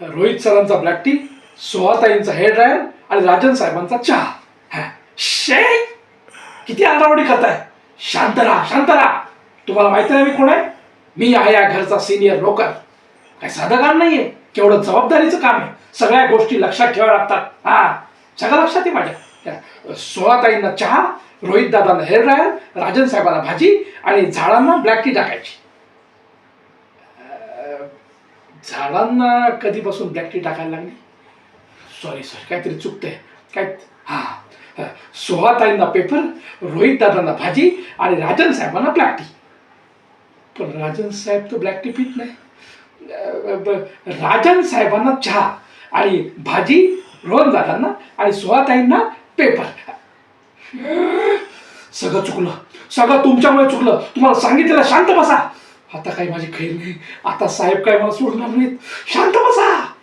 रोहित सरांचा black tea सोहाताईंचा hair dryer आणि राजन साहेबांचा चहा. हा. शे! किती आरावडी करताय शांत राहा शांत राहा तुम्हाला माहिती नाही मी कोण आहे? मी आहे या घरचा सिनियर लोकल काय साधं काम नाहीये. केवढं जबाबदारीचं काम आहे. सगळ्या गोष्टी लक्षात ठेवाव्या लागतात. हा. सगळं लक्षात आहे माझ्या. सोहाताईंना चहा रोहित दादांना हेअर ड्रायर राजन साहेबांना भाजी आणि झाडांना ब्लॅक टी टाकायची. झाडांना कधीपासून ब्लॅक टी टाकायला लागली? सॉरी सॉरी काहीतरी चुकतंय. काय? हां सोहाताईंना पेपर रोहित दादांना भाजी आणि राजन साहेबांना ब्लॅक टी पण राजन साहेब तर ब्लॅक टी पित नाही. राजन साहेबांना चहा आणि भाजी रोहन दादांना आणि सोहाताईंना पेपर सगळं चुकलं. सगळं तुमच्यामुळे चुकलं. तुम्हाला सांगितलेलं शांत बसा. आता काही माझी खैर नाही आता साहेब काय मला सोडणार नाहीत. शांत बसा!